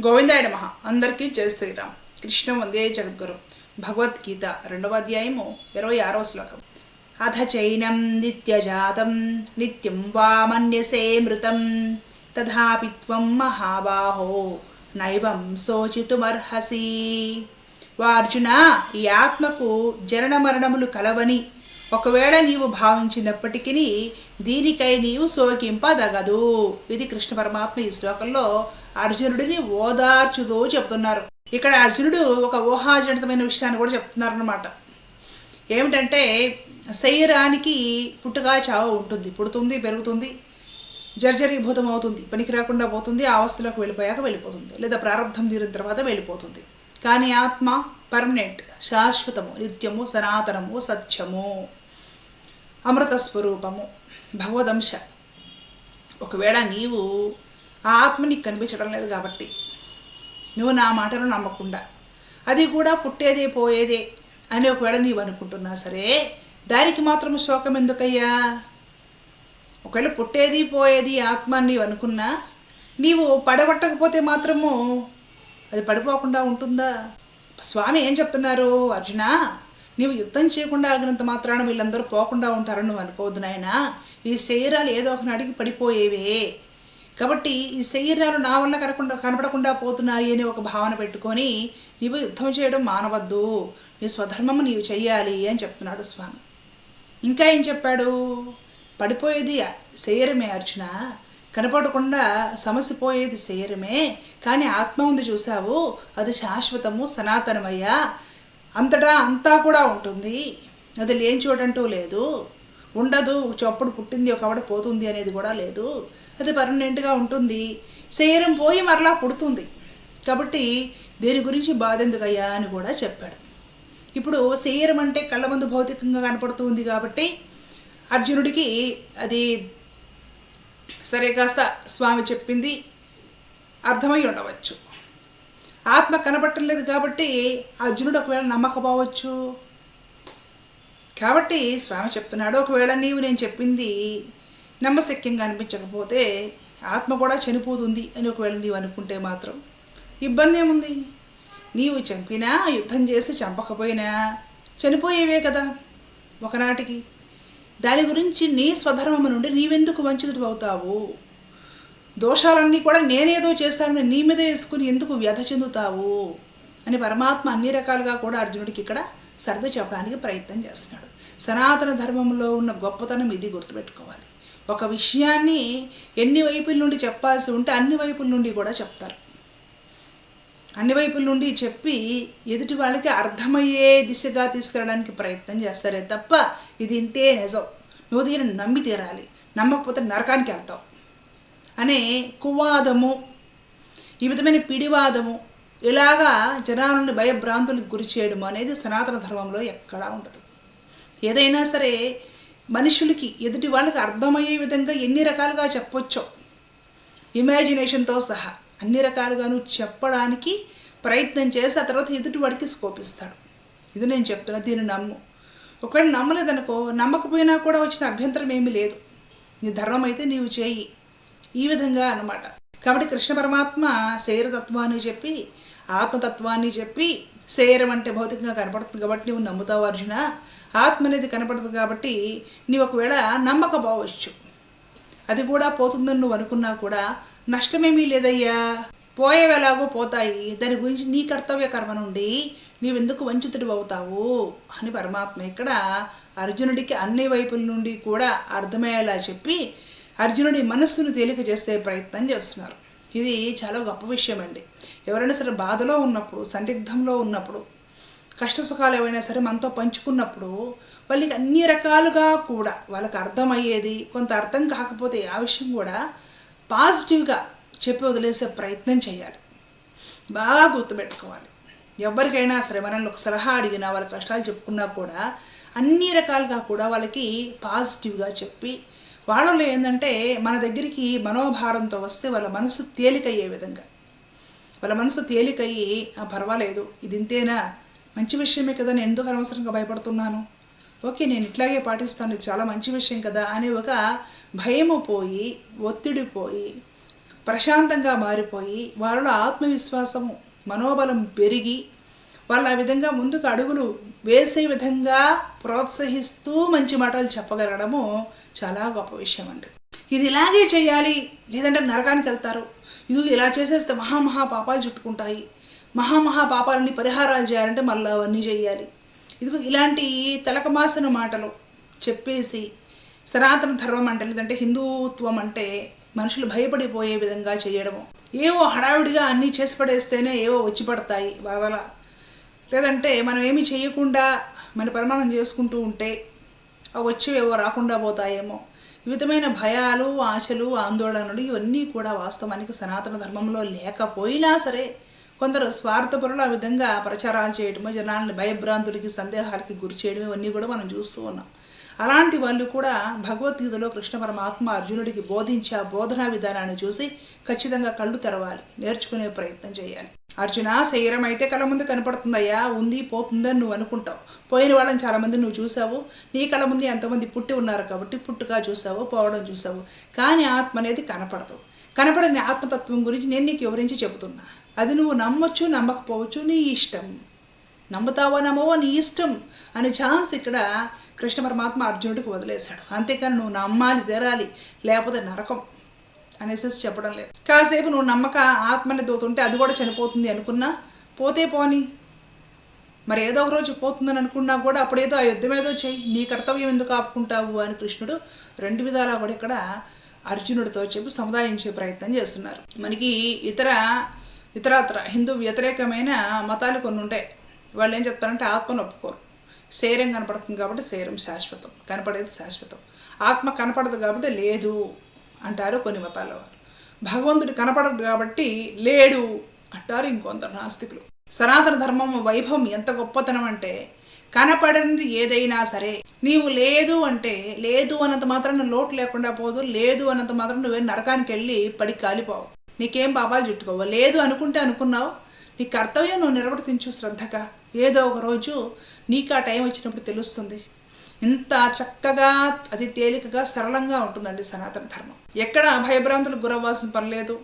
గోవిందాయ నమ. అందరికీ జయ శ్రీరామ్. కృష్ణ వందే జగద్గురు. భగవద్గీత రెండవ అధ్యాయము ఇరవై ఆరో శ్లోకం. అథ చైనం నిత్యజాతం నిత్యం వా మన్యసే మృతం. తథాపి త్వం మహాబాహో నైవం శోచితుమర్హసి. వార్జున ఈ ఆత్మకు జరణ మరణములు కలవని ఒకవేళ నీవు భావించినప్పటికీ దీనికై నీవు శోకింపదగదు. ఇది కృష్ణ పరమాత్మ ఈ శ్లోకంలో అర్జునుడిని ఓదార్చుతూ చెప్తున్నారు. ఇక్కడ అర్జునుడు ఒక ఊహాజనితమైన విషయాన్ని కూడా చెప్తున్నారనమాట ఏమిటంటే శరీరానికి పుట్టుగా చావు ఉంటుంది పుడుతుంది పెరుగుతుంది జర్జరీభూతం అవుతుంది పనికి రాకుండా పోతుంది ఆ అవస్థలోకి వెళ్ళిపోయాక వెళ్ళిపోతుంది లేదా ప్రారంభం తీరిన తర్వాత వెళ్ళిపోతుంది. కానీ ఆత్మ పర్మనెంట్ శాశ్వతము నిత్యము సనాతనము సత్యము. అమృత స్వరూపము భగవదంశ. ఒకవేళ నీవు ఆ ఆత్మ నీకు కనిపించడం లేదు కాబట్టి నువ్వు నా మాటను నమ్మకుండా అది కూడా పుట్టేదే పోయేదే అని ఒకవేళ నీవు అనుకుంటున్నా సరే దానికి మాత్రం శోకం ఎందుకయ్యా? ఒకవేళ పుట్టేది పోయేది ఆత్మ అని నీవు అనుకున్నా నీవు పడగొట్టకపోతే మాత్రము అది పడిపోకుండా ఉంటుందా? స్వామి ఏం చెప్తున్నారు అర్జున? నీవు యుద్ధం చేయకుండా ఆగినంత మాత్రాన వీళ్ళందరూ పోకుండా ఉంటారని నువ్వు అనుకోవద్దు నాయన. ఈ శరీరాలు ఏదో ఒక నాడికి పడిపోయేవే. కాబట్టి ఈ శరీరాలు నా వల్ల కనకుండా కనపడకుండా పోతున్నాయి అని ఒక భావన పెట్టుకొని నీవు యుద్ధం చేయడం మానవద్దు. నీ స్వధర్మము నీవు చెయ్యాలి అని చెప్తున్నాడు స్వామి. ఇంకా ఏం చెప్పాడు? పడిపోయేది శరీరమే అర్జున? కనపడకుండా సమసిపోయేది శరీరమే. కానీ ఆత్మ ఉంది చూసావు అది శాశ్వతము సనాతనమయ్యా. అంతటా అంతా కూడా ఉంటుంది. అది లేని చూడంటూ లేదు. ఉండదు. చప్పుడు పుట్టింది ఒకవిడ పోతుంది అనేది కూడా లేదు. అది పర్మనెంట్గా ఉంటుంది. శరీరం పోయి మరలా పుడుతుంది. కాబట్టి దీని గురించి బాధ ఎందుకయ్యా అని కూడా చెప్పాడు. ఇప్పుడు శరీరం అంటే కళ్ళ ముందు భౌతికంగా కనపడుతుంది కాబట్టి అర్జునుడికి అది సరే కాస్త స్వామి చెప్పింది అర్థమై ఉండవచ్చు. ఆత్మ కనబట్టలేదు కాబట్టి అర్జునుడు ఒకవేళ నమ్మకపోవచ్చు. కాబట్టి స్వామి చెప్తున్నాడు ఒకవేళ నీవు నేను చెప్పింది నమ్మశక్యంగా అనిపించకపోతే ఆత్మ కూడా చనిపోతుంది అని ఒకవేళ నీవు అనుకుంటే మాత్రం ఇబ్బంది ఏముంది? నీవు చంపినా యుద్ధం చేసి చంపకపోయినా చనిపోయేవే కదా ఒకనాటికి. దాని గురించి నీ స్వధర్మము నుండి నీవెందుకు వంచితుడు అవుతావు? దోషాలన్నీ కూడా నేనేదో చేస్తానని నీ మీద వేసుకుని ఎందుకు వ్యధ చెందుతావు? అని పరమాత్మ అన్ని రకాలుగా కూడా అర్జునుడికి ఇక్కడ సర్ది చెప్పడానికి ప్రయత్నం చేస్తున్నాడు. సనాతన ధర్మంలో ఉన్న గొప్పతనం ఇది గుర్తుపెట్టుకోవాలి. ఒక విషయాన్ని ఎన్ని వైపుల నుండి చెప్పాల్సి ఉంటే అన్ని వైపుల నుండి కూడా చెప్తారు. అన్ని వైపుల నుండి చెప్పి ఎదుటి వాళ్ళకి అర్థమయ్యే దిశగా తీసుకెళ్ళడానికి ప్రయత్నం చేస్తారే తప్ప ఇది ఇంతే నిజం. నువ్వు దీన్ని నమ్మి తీరాలి. నమ్మకపోతే నరకానికి వెళ్తావు. అనే కువాదము ఈ విధమైన పిడివాదము ఇలాగా జనాలను భయభ్రాంతులకు గురి చేయడం అనేది సనాతన ధర్మంలో ఎక్కడా ఉండదు. ఏదైనా సరే మనుషులకి ఎదుటి వాళ్ళకి అర్థమయ్యే విధంగా ఎన్ని రకాలుగా చెప్పొచ్చో ఇమాజినేషన్తో సహా అన్ని రకాలుగాను చెప్పడానికి ప్రయత్నం చేసి ఆ తర్వాత ఎదుటి వాడికి స్కోపిస్తాడు. ఇది నేను చెప్తున్నా దీన్ని నమ్ము. ఒకవేళ నమ్మలేదనుకో నమ్మకపోయినా కూడా వచ్చిన అభ్యంతరం ఏమీ లేదు. నీ ధర్మం అయితే నీవు చేయి. ఈ విధంగా అనమాట కాబట్టి కృష్ణ పరమాత్మ శరీరతత్వాన్ని చెప్పి ఆత్మతత్వాన్ని చెప్పి శరీరం అంటే భౌతికంగా కనపడుతుంది కాబట్టి నువ్వు నమ్ముతావు అర్జున. ఆత్మ అనేది కనపడదు కాబట్టి నీవు ఒకవేళ నమ్మకపోవచ్చు. అది కూడా పోతుందని నువ్వు అనుకున్నా కూడా నష్టమేమీ లేదయ్యా. పోయేవేలాగో పోతాయి. దాని గురించి నీ కర్తవ్య కర్మ నుండి నీవెందుకు వంచితుడు అవుతావు అని పరమాత్మ ఇక్కడ అర్జునుడికి అన్ని వైపుల నుండి కూడా అర్థమయ్యేలా చెప్పి అర్జునుడి మనస్సును తేలిక చేసే ప్రయత్నం చేస్తున్నారు. ఇది చాలా గొప్ప విషయం అండి ఎవరైనా సరే బాధలో ఉన్నప్పుడు సందిగ్ధంలో ఉన్నప్పుడు కష్ట సుఖాలు ఏవైనా సరే మనతో పంచుకున్నప్పుడు వాళ్ళకి అన్ని రకాలుగా కూడా వాళ్ళకి అర్థమయ్యేది కొంత అర్థం కాకపోతే ఆ విషయం కూడా పాజిటివ్గా చెప్పి వదిలేసే ప్రయత్నం చేయాలి. బాగా గుర్తుపెట్టుకోవాలి. ఎవరికైనా సరే మనల్ని ఒక సలహా అడిగినా వాళ్ళ కష్టాలు చెప్పుకున్నా కూడా అన్ని రకాలుగా కూడా వాళ్ళకి పాజిటివ్గా చెప్పి వాళ్ళలో ఏంటంటే మన దగ్గరికి మనోభారంతో వస్తే వాళ్ళ మనసు తేలికయ్యే విధంగా. వాళ్ళ మనసు తేలికయ్యి "ఆ, పర్వాలేదు ఇది ఇంతేనా మంచి విషయమే కదా నేను ఎందుకు అనవసరంగా భయపడుతున్నాను? ఓకే నేను ఇట్లాగే పాటిస్తాను ఇది చాలా మంచి విషయం కదా అనే ఒక భయము పోయి ఒత్తిడి పోయి ప్రశాంతంగా మారిపోయి వాళ్ళలో ఆత్మవిశ్వాసము మనోబలం పెరిగి వాళ్ళు ఆ విధంగా ముందుకు అడుగులు వేసే విధంగా ప్రోత్సహిస్తూ మంచి మాటలు చెప్పగలగడము చాలా గొప్ప విషయం అండి. ఇది ఇలాగే చేయాలి లేదంటే నరకానికి వెళ్తారు. ఇది ఇలా చేసేస్తే మహామహా పాపాలు చుట్టుకుంటాయి. మహామహా పాపాలన్నీ పరిహారాలు చేయాలంటే మళ్ళీ అవన్నీ చేయాలి. ఇదిగో ఇలాంటి తలకమాసిన మాటలు చెప్పేసి సనాతన ధర్మం అంటే లేదంటే హిందుత్వం అంటే మనుషులు భయపడిపోయే విధంగా చేయడము. ఏవో హడావిడిగా అన్నీ చేసి పడేస్తేనే ఏవో వచ్చి పడతాయి బాధల లేదంటే మనం ఏమి చేయకుండా మన పరిమాణం చేసుకుంటూ ఉంటే అవి వచ్చేవేవో రాకుండా పోతాయేమో. వివిధమైన విధమైన భయాలు ఆశలు ఆందోళనలు ఇవన్నీ కూడా వాస్తవానికి సనాతన ధర్మంలో లేకపోయినా సరే కొందరు స్వార్థపరులు ఆ విధంగా ప్రచారాలు చేయడము జనాలను భయభ్రాంతులకి సందేహాలకి గురి చేయడం ఇవన్నీ కూడా మనం చూస్తూ ఉన్నాం. అలాంటి వాళ్ళు కూడా భగవద్గీతలో కృష్ణ పరమాత్మ అర్జునుడికి బోధించే ఆ బోధనా విధానాన్ని చూసి ఖచ్చితంగా కళ్ళు తెరవాలి నేర్చుకునే ప్రయత్నం చేయాలి. అర్జున శరీరం అయితే కళ్ళ ముందు కనపడుతుందయ్యా ఉంది పోతుందని నువ్వు అనుకుంటావు. పోయిన వాళ్ళని చాలామంది నువ్వు చూసావు. నీ కళ్ళ ముందు ఎంతమంది పుట్టి ఉన్నారు కాబట్టి పుట్టుగా చూసావు పోవడం చూసావు. కానీ ఆత్మ అనేది కనపడదు. కనపడని ఆత్మతత్వం గురించి నేను నీకు వివరించి చెబుతున్నా. అది నువ్వు నమ్మొచ్చు నమ్మకపోవచ్చు నీ ఇష్టం. నమ్ముతావో నమ్మవో నీ ఇష్టం? అనే ఛాన్స్ ఇక్కడ కృష్ణ పరమాత్మ అర్జునుడికి వదిలేశాడు. అంతేకాని నువ్వు నమ్మాలి తెరాలి లేకపోతే నరకం అనేసి చెప్పడం లేదు. కాసేపు నువ్వు నమ్మక ఆత్మని దోతుంటే అది కూడా చనిపోతుంది అనుకున్నా పోతే పోని. మరి ఏదో ఒక రోజు పోతుందని అనుకున్నా కూడా అప్పుడేదో ఆ యుద్ధం ఏదో చెయ్యి నీ కర్తవ్యం ఎందుకు ఆపుకుంటావు అని కృష్ణుడు రెండు విధాలా కూడా ఇక్కడ అర్జునుడితో చెప్పి సముదాయించే ప్రయత్నం చేస్తున్నారు. మనకి ఇతర ఇతరత్ర హిందూ వ్యతిరేకమైన మతాలు కొన్ని ఉంటాయి. వాళ్ళు ఏం చెప్తారంటే ఆత్మను ఒప్పుకోరు. శరీరం కనపడుతుంది కాబట్టి శరీరం శాశ్వతం. కనపడేది శాశ్వతం. ఆత్మ కనపడదు కాబట్టి లేదు అంటారు కొన్ని మతాల వారు. భగవంతుడు కనపడదు కాబట్టి లేడు అంటారు ఇంకొందరు నాస్తికులు. సనాతన ధర్మం వైభవం ఎంత గొప్పతనం అంటే కనపడింది ఏదైనా సరే. నీవు లేదు అంటే లేదు అన్నంత మాత్రం లోటు లేకుండా పోదు. లేదు అన్నంత మాత్రం నువ్వే నరకానికి వెళ్ళి పడి కాలిపోవు. నీకేం పాపాలు చుట్టుకోవు. లేదు అనుకుంటే అనుకున్నావు. నీ కర్తవ్యం నువ్వు నిర్వర్తించు శ్రద్ధగా. ఏదో ఒక రోజు నీకు ఆ టైం వచ్చినప్పుడు తెలుస్తుంది. ఇంత చక్కగా అది తేలికగా సరళంగా ఉంటుందండి సనాతన ధర్మం. ఎక్కడ భయభ్రాంతులకు గురవ్వాల్సిన పనిలేదు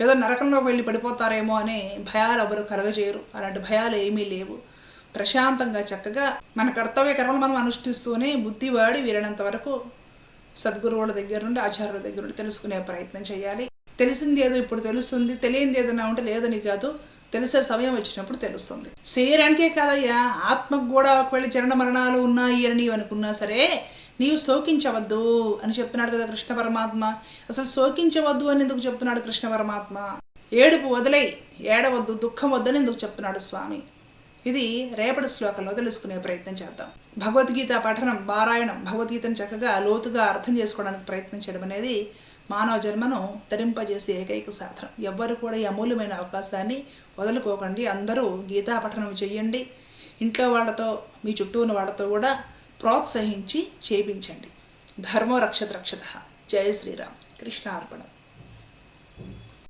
ఏదో నరకంలో వెళ్ళి పడిపోతారేమో అనే భయాలు ఎవరు కలగజేయరు అలాంటి భయాలు ఏమీ లేవు. ప్రశాంతంగా చక్కగా మన కర్తవ్య కర్మలు మనం అనుష్ఠిస్తూనే బుద్ధి వాడి వీరినంత వరకు సద్గురువుల దగ్గర నుండి ఆచార్యుల దగ్గర నుండి తెలుసుకునే ప్రయత్నం చేయాలి. తెలిసింది ఏదో ఇప్పుడు తెలుస్తుంది. తెలియంది ఏదైనా ఉంటే లేదని కాదు. తెలిసే సమయం వచ్చినప్పుడు తెలుస్తుంది. శరీరానికే కాదయ్యా ఆత్మకు కూడా ఒకవేళ చరణ మరణాలు ఉన్నాయి అని నీవు అనుకున్నా సరే నీవు శోకించవద్దు అని చెప్తున్నాడు కదా కృష్ణ పరమాత్మ. అసలు శోకించవద్దు అని ఎందుకు చెప్తున్నాడు కృష్ణ పరమాత్మ? ఏడుపు వదిలే ఏడవద్దు దుఃఖం వద్దని ఎందుకు చెప్తున్నాడు స్వామి? ఇది రేపటి శ్లోకంలో తెలుసుకునే ప్రయత్నం చేద్దాం. భగవద్గీత పఠనం పారాయణం భగవద్గీతను చక్కగా లోతుగా అర్థం చేసుకోవడానికి ప్రయత్నం చేయడం అనేది మానవ జన్మను తరింపజేసే ఏకైక సాధనం. ఎవ్వరు కూడా ఈ అమూల్యమైన అవకాశాన్ని వదులుకోకండి. అందరూ గీతా పఠనం చేయండి. ఇంట్లో వాళ్ళతో మీ చుట్టూ ఉన్న వాళ్ళతో కూడా ప్రోత్సహించి చేపించండి. ధర్మో రక్షత రక్షత. జయ శ్రీరామ్. కృష్ణార్పణం.